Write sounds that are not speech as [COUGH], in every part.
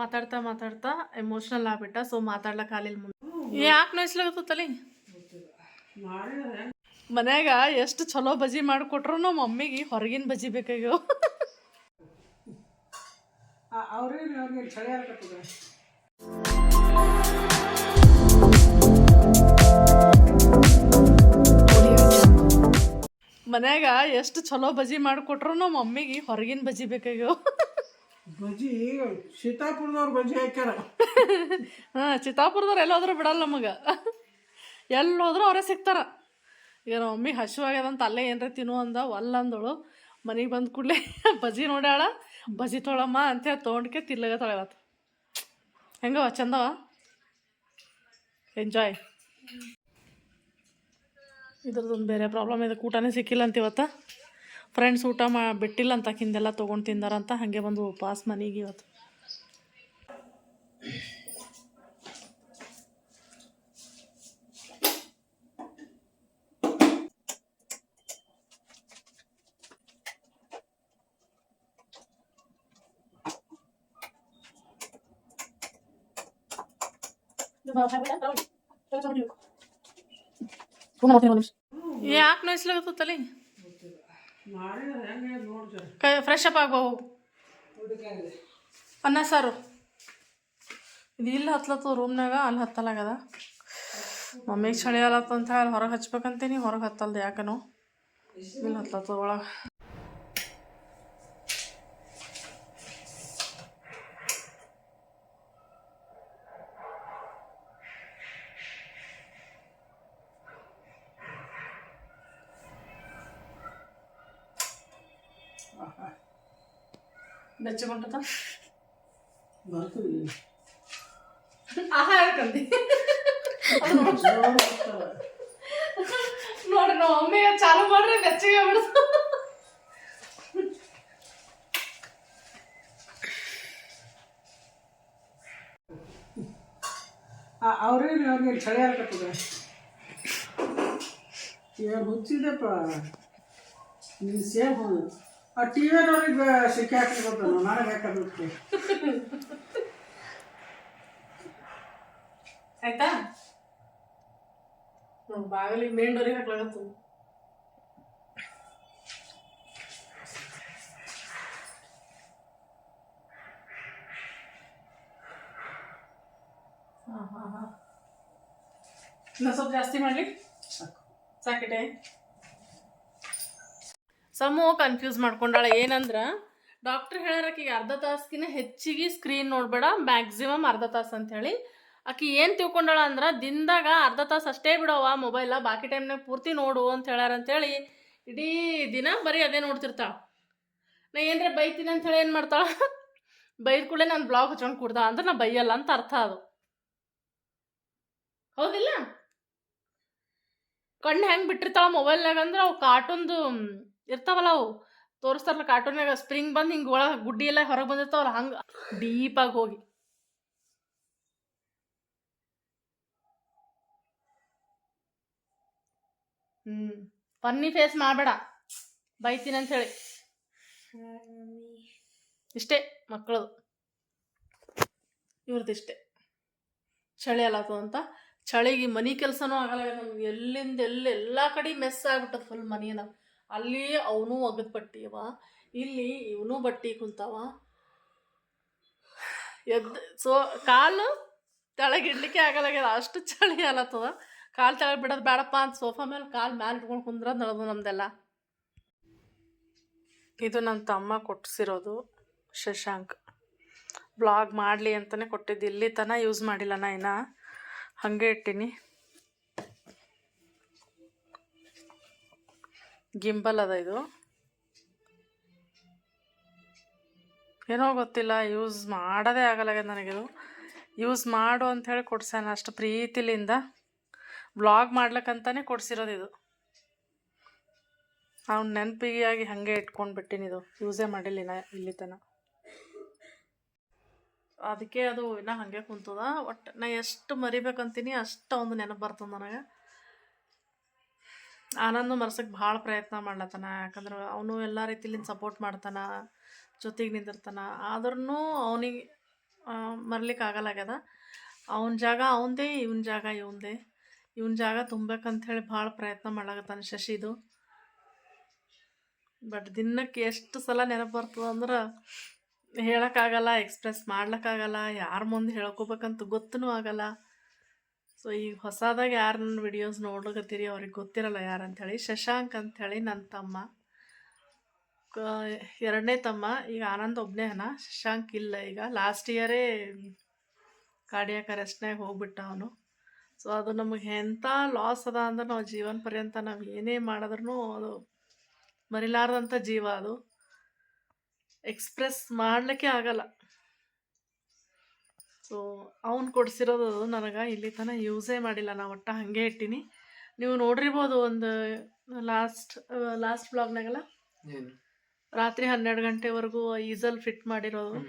ಮಾತಾಡ್ತಾ ಮಾತಾಡ್ತಾ ಎಮೋಷ್ನಲ್ ಆಗ್ಬಿಟ್ಟ. ಸೊ ಮಾತಾಡ್ಲಕ್ಕ ಆಲಿಲ್ಲ ಮುಂದೆ. ಯಾಕೆ ನೋಯ್ಸ್ಲಾಗತ್ತಲ್ಲಿ ಮನ್ಯಾಗ ಎಷ್ಟು ಚಲೋ ಬಜಿ ಮಾಡಿಕೊಟ್ರು ಮಮ್ಮಿಗೆ ಹೊರಗಿನ ಬಜಿ ಬೇಕಾಗ್ಯವ. ಮನ್ಯಾಗ ಎಷ್ಟು ಚಲೋ ಬಜಿ ಮಾಡಿಕೊಟ್ರು ಮಮ್ಮಿಗೆ ಹೊರಗಿನ ಬಜಿ ಬೇಕಾಗ್ಯಾವ. ಬಜ್ಜಿ ಸೀತಾಪುರದವ್ರು ಬಜಿ ಹಾಕ್ಯಾರ. ಹಾಂ ಚಿತ್ತಾಪುರದವ್ರು ಎಲ್ಲೋದ್ರೂ ಬಿಡಲ್ಲ ನಮಗೆ. ಎಲ್ಲಿ ಹೋದ್ರೂ ಅವರೇ ಸಿಗ್ತಾರ. ಈಗ ನಮ್ಮ ಮಮ್ಮಿ ಹಸಿವಾಗ್ಯದಂತ ಅಲ್ಲೇ ಏನರ ತಿನ್ನು ಅಂದ, ಒಲ್ಲ ಅಂದಳು. ಮನೆಗೆ ಬಂದ ಕೂಡಲೇ [LAUGHS] ಬಜಿ ನೋಡ್ಯಾಳ. ಬಜಿ ತೊಳಮ್ಮ ಅಂತೇಳಿ ತೊಗೊಂಡ್ಕೆ ತಿರ್ಲಗತ್ತಾಳ ಇವತ್ತು ಹೆಂಗವ, ಚಂದವ? ಎಂಜಾಯ್ ಇದ್ರದ್ದೊಂದು ಬೇರೆ ಪ್ರಾಬ್ಲಮ್ ಇದೆ ಊಟನೇ ಸಿಕ್ಕಿಲ್ಲ ಅಂತ ಇವತ್ತು ಫ್ರೆಂಡ್ಸ್ ಊಟ ಮಾ, ಬಿಟ್ಟಿಲ್ಲ ಅಂತ ಹಿಂದೆಲ್ಲ ತೊಗೊಂಡು ತಿಂದಾರಂತ ಹಾಗೆ ಬಂದು ಉಪವಾಸ ಮನೆಗೆ ಇವತ್ತು. ಯಾಕೆ ನೋಯ್ಸ್ಲಾಗತ್ತಲ್ಲಿ ಕೈ ಫ್ರೆಶ್ ಅಪ್ ಆಗ್ಬೋ ಅನ್ನ ಸಾರು. ಇದು ಇಲ್ಲಿ ಹತ್ಲತ್ತು ರೂಮ್ನಾಗ ಅಲ್ಲಿ ಹತ್ತಲಾಗದ ಮಮ್ಮಿಗೆ ಚಳಿ ಆಲತ್ತ ಅಂತ ಹೇಳಿ ಹೊರಗೆ ಹಚ್ಬೇಕಂತೀನಿ, ಹೊರಗೆ ಹತ್ತಲ್ದು ಯಾಕನೋ. ಇಲ್ಲಿ ಹತ್ಲತ್ತು ಒಳಗೆ. ಬೆಚ್ಚಗೊಂಟದ ಬರ್ತದೆ ಆಹಾರ ಕಂದಿ ನೋಡ್ರಿ ನಾವು ಒಮ್ಮೆಗೆ ಚಾಲು ಮಾಡ್ರಿ ಬೆಚ್ಚಗೆ ಬಿಡ್ತು ಅವ್ರೇನು ಅವ್ರಿಗೆ ಚಳಿ ಆಗ್ತದೆ ಏನು ಹುಚ್ಚಿದೆಪ್ಪ ನೀನು ಸೇಮ್ ಆ ಟಿ ವಿಯವ್ರಿಗೆ ಸಿಕ್ಕಿ ಹಾಕಿರ್ಬೋದು ನನಗೆ ಯಾಕಂದ್ರೆ ಆಯ್ತಾ? ಬಾಗಿಲಿಗೆ ಮೇನ್ ಡೋರಿಗೆ ಹಾಕ್ಲಾಗತ್ತು. ಹಾಂ ಹಾಂ ಹಾಂ. ಇನ್ನು ಸ್ವಲ್ಪ ಜಾಸ್ತಿ ಮಾಡಲಿ? ಸಾಕಿಟೆ ಸಮೂ ಕನ್ಫ್ಯೂಸ್ ಮಾಡ್ಕೊಂಡಾಳ. ಏನಂದ್ರ ಡಾಕ್ಟರ್ ಹೇಳ್ಯಾರ ಆಕಿಗೆ ಅರ್ಧ ತಾಸ್ಕಿನ ಹೆಚ್ಚಿಗೆ ಸ್ಕ್ರೀನ್ ನೋಡ್ಬೇಡ ಮ್ಯಾಕ್ಸಿಮಮ್ ಅರ್ಧ ತಾಸು ಅಂತ ಹೇಳಿ ಆಕಿ ಏನು ತಿಳ್ಕೊಂಡಾಳ ಅಂದ್ರೆ, ದಿನದಾಗ ಅರ್ಧ ತಾಸು ಅಷ್ಟೇ ಬಿಡವ ಮೊಬೈಲ ಬಾಕಿ ಟೈಮ್ನಾಗ ಪೂರ್ತಿ ನೋಡು ಅಂತ ಅಂತೇಳಿ ಇಡೀ ದಿನ ಬರೀ ಅದೇ ನೋಡ್ತಿರ್ತಾಳ. ನಾ ಏನರ ಬೈತೀನಿ ಅಂತ ಹೇಳಿ ಏನು ಮಾಡ್ತಾಳ? ಬೈದ ಕೂಡಲೇ ನಾನು ಬ್ಲಾಗ್ ಹಚ್ಕೊಂಡು ಕೊಡ್ದ. ಅಂದ್ರೆ ನಾ ಬೈಯಲ್ಲ ಅಂತ ಅರ್ಥ ಅದು. ಹೌದಿಲ್ಲ? ಕಣ್ಣು ಹೆಂಗೆ ಬಿಟ್ಟಿರ್ತಾಳ ಮೊಬೈಲ್ನಾಗ ಅಂದ್ರೆ ಅವು ಕಾರ್ಟೂನ್ದು ಇರ್ತಾವಲ್ಲ ಅವು. ತೋರಿಸ್ತಾರಲ್ಲ ಕಾರ್ಟೂನ್ಯಾಗ ಸ್ಪ್ರಿಂಗ್ ಬಂದು ಹಿಂಗೆ ಒಳಗೆ ಗುಡ್ಡಿ ಎಲ್ಲ ಹೊರಗೆ ಬಂದಿರ್ತಾವಲ್ಲ, ಹಂಗೆ ಡೀಪಾಗಿ ಹೋಗಿ. ಹ್ಞೂ ಫನ್ನಿ ಫೇಸ್ ಮಾಡಬೇಡ. ಬೈತೀನಿ ಅಂತ ಹೇಳಿ. ಇಷ್ಟೇ ಮಕ್ಕಳದು ಇವ್ರದ್ದು ಇಷ್ಟೇ. ಚಳಿ ಅಲ್ಲತ್ತದ ಅಂತ. ಚಳಿಗೆ ಮನೆ ಕೆಲಸನೂ ಆಗಲ್ಲ. ನಮ್ಗೆ ಎಲ್ಲಿಂದ ಎಲ್ಲಿ ಎಲ್ಲ ಕಡೆ ಮೆಸ್ ಆಗ್ಬಿಟ್ಟದ ಫುಲ್ ಮನೇನ. ಅಲ್ಲಿ ಅವನು ಒಗದ ಬಟ್ಟಿ ಅವ, ಇಲ್ಲಿ ಇವನು ಬಟ್ಟಿ ಕುಂತಾವ. ಎದ್ದು, ಸೊ ಕಾಲು ತೆಳಗಿಡ್ಲಿಕ್ಕೆ ಆಗಲಾಗ್ಯದ ಅಷ್ಟು ಚಳಿ ಅಲತ್ತದ ಕಾಲು ತೆಳಗೆ ಬಿಡೋದು ಬೇಡಪ್ಪ ಅಂತ ಸೋಫಾ ಮೇಲೆ ಕಾಲು ಮ್ಯಾಲೆ ಇಟ್ಕೊಂಡು ಕುಂದ್ರದ್ ನಡೆದು ನಮ್ದೆಲ್ಲ. ಇದು ನನ್ನ ತಮ್ಮ ಕೊಟ್ಟಿಸಿರೋದು ಶಶಾಂಕ್. ಬ್ಲಾಗ್ ಮಾಡಲಿ ಅಂತಲೇ ಕೊಟ್ಟಿದ್ದು, ಇಲ್ಲಿ ತನಕ ಯೂಸ್ ಮಾಡಿಲ್ಲ ನಾ ಇನ್ನು. ಹಾಗೆ ಇಟ್ಟೀನಿ. ಗಿಂಬಲ್ ಅದ ಇದು. ಏನೋ ಗೊತ್ತಿಲ್ಲ ಯೂಸ್ ಮಾಡೋದೇ ಆಗಲ್ಲಾಗ್ಯದ ನನಗಿದು ಯೂಸ್ ಮಾಡು ಅಂತ ಹೇಳಿ ಕೊಡ್ಸ್ಯಾನ ಅಷ್ಟು ಪ್ರೀತಿಲಿಂದ. ಬ್ಲಾಗ್ ಮಾಡ್ಲಿಕ್ಕಂತಾನೆ ಕೊಡ್ಸಿರೋದು ಇದು. ಅವ್ನ ನೆನಪಿಗೆ ಆಗಿ ಹಾಗೆ ಇಟ್ಕೊಂಡು ಬಿಟ್ಟಿನಿದು ಯೂಸೇ ಮಾಡಿಲ್ಲ ಇಲ್ಲಿ ತನ. ಅದಕ್ಕೆ ಅದು ಇನ್ನ ಹಾಗೆ ಕುಂತದ. ಒಟ್ಟು ನಾ ಎಷ್ಟು ಮರಿಬೇಕಂತೀನಿ ಅಷ್ಟು ಒಂದು ನೆನಪು ಬರ್ತದೆ ನನಗೆ. ಆನಂದ ಮರ್ಸಕ್ಕೆ ಭಾಳ ಪ್ರಯತ್ನ ಮಾಡ್ಲತ್ತಾನ. ಯಾಕಂದ್ರೆ ಅವನು ಎಲ್ಲ ರೀತಿಲಿಂದ ಸಪೋರ್ಟ್ ಮಾಡ್ತಾನ, ಜೊತೆಗೆ ನಿಂದಿರ್ತಾನ. ಆದ್ರೂ ಅವನಿಗೆ ಮರ್ಲಿಕ್ಕೆ ಆಗಲ್ಲಾಗ್ಯದ ಅವನ ಜಾಗ ಅವಂದೇ ಇವನ ಜಾಗ ಇವಂದೇ ಇವನ ಜಾಗ ಹೇಳಿ ಭಾಳ ಪ್ರಯತ್ನ ಮಾಡ್ಲಾಗತ್ತಾನ ಶಶಿದು ಬಟ್ ದಿನಕ್ಕೆ ಎಷ್ಟು ಸಲ ನೆನಪು ಬರ್ತದೆ ಅಂದ್ರೆ ಹೇಳೋಕ್ಕಾಗಲ್ಲ ಎಕ್ಸ್ಪ್ರೆಸ್ ಮಾಡ್ಲಿಕ್ಕಾಗಲ್ಲ, ಯಾರ ಮುಂದೆ ಹೇಳ್ಕೊಬೇಕಂತ ಗೊತ್ತೂ ಆಗಲ್ಲ. ಸೊ ಈಗ ಹೊಸದಾಗಿ ಯಾರು ನನ್ನ ವಿಡಿಯೋಸ್ ನೋಡ್ಲಿಕತ್ತೀರಿ ಅವ್ರಿಗೆ ಗೊತ್ತಿರಲ್ಲ ಯಾರು ಅಂಥೇಳಿ ಶಶಾಂಕ್ ಅಂಥೇಳಿ ನನ್ನ ತಮ್ಮ. ಎರಡನೇ ತಮ್ಮ. ಈಗ ಆನಂದ್ ಒಬ್ಬನೇ ಅನ ಶಶಾಂಕ್ ಇಲ್ಲ ಈಗ. ಲಾಸ್ಟ್ ಇಯರೇ ಕಾಡಿಯಾಕ ಅರೆಸ್ಟ್ನಾಗ ಹೋಗ್ಬಿಟ್ಟ ಅವನು. ಸೊ ಅದು ನಮಗೆ ಎಂಥ ಲಾಸ್ ಅದ ಅಂದ್ರೆ ನಾವು ಜೀವನ ಪರ್ಯಂತ ನಾವು ಏನೇ ಮಾಡಿದ್ರೂ ಅದು ಮರಿಲಾರ್ದಂಥ ಜೀವ ಅದು. ಎಕ್ಸ್ಪ್ರೆಸ್ ಮಾಡಲಿಕ್ಕೆ ಆಗಲ್ಲ. ಸೊ ಅವ್ನು ಕೊಡಿಸಿರೋದು ನನಗೆ ಇಲ್ಲಿ ತನಕ ಯೂಸೇ ಮಾಡಿಲ್ಲ. ನಾ ಒಟ್ಟು ಹಾಗೆ ಇಟ್ಟೀನಿ. ನೀವು ನೋಡಿರ್ಬೋದು ಒಂದು ಲಾಸ್ಟ್ ಲಾಸ್ಟ್ ಬ್ಲಾಗ್ನಾಗೆಲ್ಲ ರಾತ್ರಿ ಹನ್ನೆರಡು ಗಂಟೆವರೆಗೂ ಈಸಲ್ ಫಿಟ್ ಮಾಡಿರೋದು.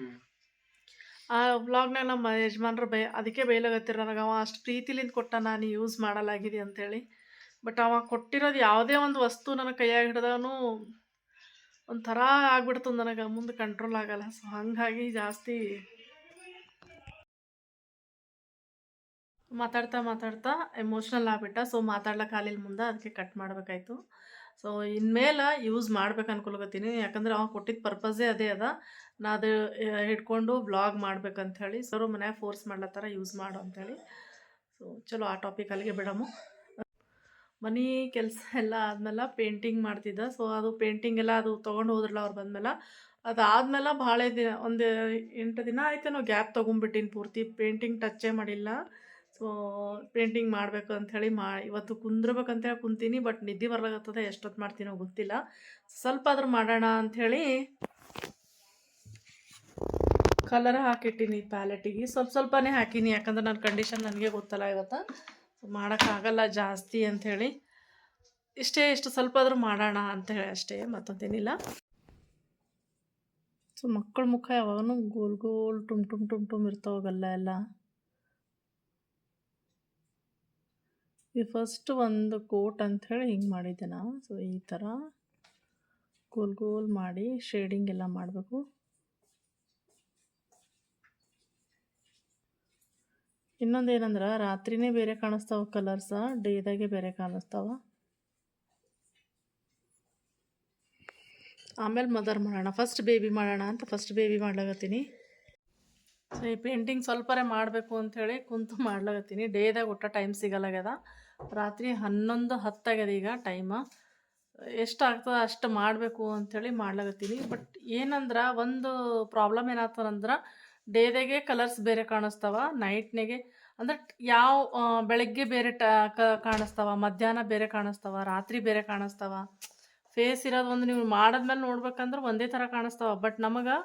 ಆ ಬ್ಲಾಗ್ನಾಗ ನಮ್ಮ ಯಜಮಾನ್ರು ಬೈ ಅದಕ್ಕೆ ಬೈಲಾಗತ್ತಿರ ನನಗೆ ಅವ ಅಷ್ಟು ಪ್ರೀತಿಲಿಂದ ಕೊಟ್ಟ ನಾನು ಯೂಸ್ ಮಾಡಲಾಗಿದೆ ಅಂತೇಳಿ. ಬಟ್ ಅವ ಕೊಟ್ಟಿರೋದು ಯಾವುದೇ ಒಂದು ವಸ್ತು ನನ್ನ ಕೈಯಾಗ ಹಿಡ್ದೂ ಒಂಥರ ಆಗ್ಬಿಡ್ತು ನನಗೆ. ಮುಂದೆ ಕಂಟ್ರೋಲ್ ಆಗಲ್ಲ. ಸೊ ಹಾಗಾಗಿ ಜಾಸ್ತಿ ಮಾತಾಡ್ತಾ ಮಾತಾಡ್ತಾ ಎಮೋಷ್ನಲ್ ಆಗ್ಬಿಟ್ಟ. ಸೊ ಮಾತಾಡ್ಲಿಕ್ಕೆ ಮುಂದೆ ಅದಕ್ಕೆ ಕಟ್ ಮಾಡಬೇಕಾಯ್ತು. ಸೊ ಇನ್ಮೇಲೆ ಯೂಸ್ ಮಾಡ್ಬೇಕು ಅನ್ಕೊಳ್ಕೊತೀನಿ. ಯಾಕಂದ್ರೆ ಅವ ಕೊಟ್ಟಿದ್ದ ಪರ್ಪಸ್ಸೇ ಅದೇ ಅದ. ನಾ ಅದು ಹಿಡ್ಕೊಂಡು ಬ್ಲಾಗ್ ಮಾಡ್ಬೇಕಂಥೇಳಿ ಸರ್ ಮನ್ಯಾಗ ಫೋರ್ಸ್ ಮಾಡ್ಲತ್ತಾರ ಯೂಸ್ ಮಾಡು ಅಂಥೇಳಿ ಸೊ ಚಲೋ ಆ ಟಾಪಿಕ್ ಅಲ್ಲಿಗೆ ಬಿಡಮು. ಮನೆ ಕೆಲಸ ಎಲ್ಲ ಆದ್ಮೇಲೆ ಪೇಂಟಿಂಗ್ ಮಾಡ್ತಿದ್ದೆ. ಸೊ ಅದು ಪೇಂಟಿಂಗ್ ಎಲ್ಲ ಅದು ತೊಗೊಂಡು ಹೋದ್ರಲ್ಲ ಅವ್ರು ಬಂದ್ಮೇಲೆ. ಅದಾದ್ಮೇಲೆ ಭಾಳ ದಿನ, ಒಂದು ಎಂಟು ದಿನ ಆಯ್ತೇನೋ ಗ್ಯಾಪ್ ತೊಗೊಂಡ್ಬಿಟ್ಟಿನಿ ಪೂರ್ತಿ. ಪೇಂಟಿಂಗ್ ಟಚ್ಚೇ ಮಾಡಿಲ್ಲ. ಸೊ ಪೇಂಟಿಂಗ್ ಮಾಡಬೇಕು ಅಂಥೇಳಿ ಮಾ, ಇವತ್ತು ಕುಂದ್ರಬೇಕಂತೇಳಿ ಕುಂತೀನಿ ಬಟ್ ನಿದ್ದೆ ಬರ್ಲಾಗತ್ತದ, ಎಷ್ಟೊತ್ತು ಮಾಡ್ತೀನೋ ಗೊತ್ತಿಲ್ಲ. ಸ್ವಲ್ಪ ಆದ್ರೂ ಮಾಡೋಣ ಅಂಥೇಳಿ ಕಲರ್ ಹಾಕಿಟ್ಟಿನಿ ಪ್ಯಾಲೆಟಿಗೆ ಸ್ವಲ್ಪ ಸ್ವಲ್ಪನೇ ಹಾಕೀನಿ, ಯಾಕಂದ್ರೆ ನನ್ನ ಕಂಡೀಷನ್ ನನಗೆ ಗೊತ್ತಲ್ಲ ಇವತ್ತು. ಮಾಡೋಕ್ಕಾಗಲ್ಲ ಜಾಸ್ತಿ ಅಂಥೇಳಿ. ಇಷ್ಟೇ, ಇಷ್ಟು ಸ್ವಲ್ಪ ಆದರೂ ಮಾಡೋಣ ಹೇಳಿ ಅಷ್ಟೇ, ಮತ್ತೊಂದೇನಿಲ್ಲ. ಸೊ ಮಕ್ಕಳ ಮುಖ ಯಾವಾಗಲೂ ಗೋಲ್ ಗೋಲ್ ಟುಮ್ ಟುಮ್ ಟುಮ್ ಟುಮ್ ಇರ್ತಾವಾಗಲ್ಲ ಎಲ್ಲ. ಈ ಫಸ್ಟ್ ಒಂದು ಕೋಟ್ ಅಂಥೇಳಿ ಹಿಂಗೆ ಮಾಡಿದ್ದೆ ನಾ ಸೊ ಈ ಥರ ಗೋಲ್ ಗೋಲ್ ಮಾಡಿ ಶೇಡಿಂಗ್ ಎಲ್ಲ ಮಾಡಬೇಕು. ಇನ್ನೊಂದು ಏನಂದ್ರೆ, ರಾತ್ರಿನೇ ಬೇರೆ ಕಾಣಿಸ್ತಾವ ಕಲರ್ಸ ಡೇದಾಗೆ ಬೇರೆ ಕಾಣಿಸ್ತಾವ. ಆಮೇಲೆ ಮದರ್ ಮಾಡೋಣ. ಫಸ್ಟ್ ಬೇಬಿ ಮಾಡೋಣ ಅಂತ ಫಸ್ಟ್ ಬೇಬಿ ಮಾಡ್ಲಾಗತ್ತೀನಿ ಸೊ ಈ ಪೇಂಟಿಂಗ್ ಸ್ವಲ್ಪರೇ ಮಾಡಬೇಕು ಅಂಥೇಳಿ ಕುಂತು ಮಾಡ್ಲಾಗತ್ತೀನಿ ಡೇದಾಗ ಒಟ್ಟ ಟೈಮ್ ಸಿಗಲ್ಲಾಗ್ಯದ. ರಾತ್ರಿ ಹನ್ನೊಂದು ಹತ್ತಾಗ್ಯದ ಈಗ ಟೈಮ ಎಷ್ಟು ಆಗ್ತದೆ ಅಷ್ಟು ಮಾಡಬೇಕು ಅಂಥೇಳಿ ಮಾಡ್ಲಾಗತ್ತೀನಿ ಬಟ್ ಏನಂದ್ರೆ ಒಂದು ಪ್ರಾಬ್ಲಮ್ ಏನಾಗ್ತದಂದ್ರೆ ಡೇದಾಗೆ ಕಲರ್ಸ್ ಬೇರೆ ಕಾಣಿಸ್ತಾವ ನೈಟ್ನಾಗೆ ಅಂದ್ರೆ ಯಾವ ಬೆಳಗ್ಗೆ ಬೇರೆ ಟ ಕಾಣಿಸ್ತಾವ, ಮಧ್ಯಾಹ್ನ ಬೇರೆ ಕಾಣಿಸ್ತಾವ, ರಾತ್ರಿ ಬೇರೆ ಕಾಣಿಸ್ತಾವ. ಫೇಸ್ ಇರೋದು ಒಂದು ನೀವು ಮಾಡಿದ್ಮೇಲೆ ನೋಡ್ಬೇಕಂದ್ರೆ ಒಂದೇ ಥರ ಕಾಣಿಸ್ತಾವ. ಬಟ್ ನಮಗೆ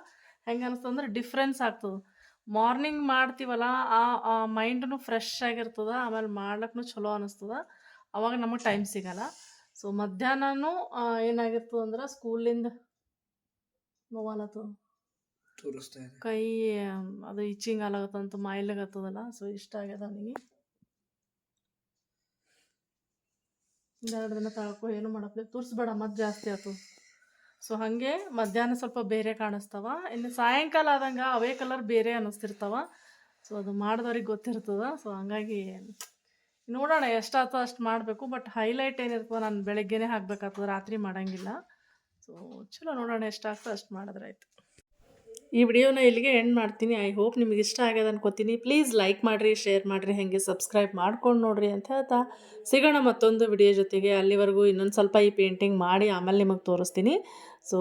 ಹೆಂಗೆ ಅಂದ್ರೆ ಡಿಫ್ರೆನ್ಸ್ ಆಗ್ತದೆ. ಮಾರ್ನಿಂಗ್ ಮಾಡ್ತೀವಲ್ಲ ಆ ಮೈಂಡ್ನು ಫ್ರೆಶ್ ಆಗಿರ್ತದೆ ಆಮೇಲೆ ಮಾಡ್ಲಿಕ್ಕೂ ಚಲೋ ಅನಿಸ್ತದ. ಅವಾಗ ನಮಗೆ ಟೈಮ್ ಸಿಗಲ್ಲ. ಸೊ ಮಧ್ಯಾಹ್ನನೂ ಏನಾಗಿರ್ತದೆ ಅಂದ್ರೆ ಸ್ಕೂಲಿಂದ ಇದೆ. ಕೈ ಅದು ಇಚ್ಚಿಂಗ್ ಆಲಾಗತ್ತಂತ ಮಾಯ್ಲಾಗತ್ತದಲ್ಲ ಸೊ ಇಷ್ಟ ಆಗ್ಯದ ಅವನಿಗೆ. ಎರಡು ದಿನ ತಗೋ ಏನು ಮಾಡಪ್ಲೆ ತೋರಿಸ್ಬೇಡ ಮತ್ತೆ ಜಾಸ್ತಿ ಆಯ್ತು ಸೊ ಹಾಗೆ ಮಧ್ಯಾಹ್ನ ಸ್ವಲ್ಪ ಬೇರೆ ಕಾಣಿಸ್ತಾವ. ಇನ್ನು ಸಾಯಂಕಾಲ ಆದಂಗೆ ಅವೇ ಕಲರ್ ಬೇರೆ ಅನ್ನಿಸ್ತಿರ್ತಾವ. ಸೊ ಅದು ಮಾಡಿದವ್ರಿಗೆ ಗೊತ್ತಿರ್ತದ. ಸೊ ಹಂಗಾಗಿ ನೋಡೋಣ ಎಷ್ಟಾಗ್ತೋ ಅಷ್ಟು ಮಾಡಬೇಕು. ಬಟ್ ಹೈಲೈಟ್ ಏನಿರ್ತದೆ ನಾನು ಬೆಳಗ್ಗೆನೇ ಹಾಕ್ಬೇಕಾಗ್ತದೆ, ರಾತ್ರಿ ಮಾಡೋಂಗಿಲ್ಲ. ಸೊ ಚಲೋ ನೋಡೋಣ ಎಷ್ಟಾಗ್ತೋ ಅಷ್ಟು ಮಾಡಿದ್ರೆ ಆಯ್ತು. ಈ ವಿಡಿಯೋನ ಇಲ್ಲಿಗೆ ಎಂಡ್ ಮಾಡ್ತೀನಿ. ಐ ಹೋಪ್ ನಿಮಗೆ ಇಷ್ಟ ಆಗ್ಯದ ಅನ್ಕೋತೀನಿ. ಪ್ಲೀಸ್ ಲೈಕ್ ಮಾಡಿರಿ ಶೇರ್ ಮಾಡಿರಿ, ಹಾಗೆ ಸಬ್ಸ್ಕ್ರೈಬ್ ಮಾಡ್ಕೊಂಡು ನೋಡಿರಿ ಅಂತ ಹೇಳ್ತಾ ಸಿಗೋಣ ಮತ್ತೊಂದು ವಿಡಿಯೋ ಜೊತೆಗೆ. ಅಲ್ಲಿವರೆಗೂ ಇನ್ನೊಂದು ಸ್ವಲ್ಪ ಈ ಪೇಂಟಿಂಗ್ ಮಾಡಿ ಆಮೇಲೆ ನಿಮಗೆ ತೋರಿಸ್ತೀನಿ. ಸೊ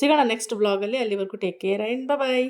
ಸಿಗೋಣ ನೆಕ್ಸ್ಟ್ ಬ್ಲಾಗಲ್ಲಿ ಅಲ್ಲಿವರೆಗೂ ಟೇಕ್ ಕೇರ್ ಆ್ಯಂಡ್ ಬಾಯ್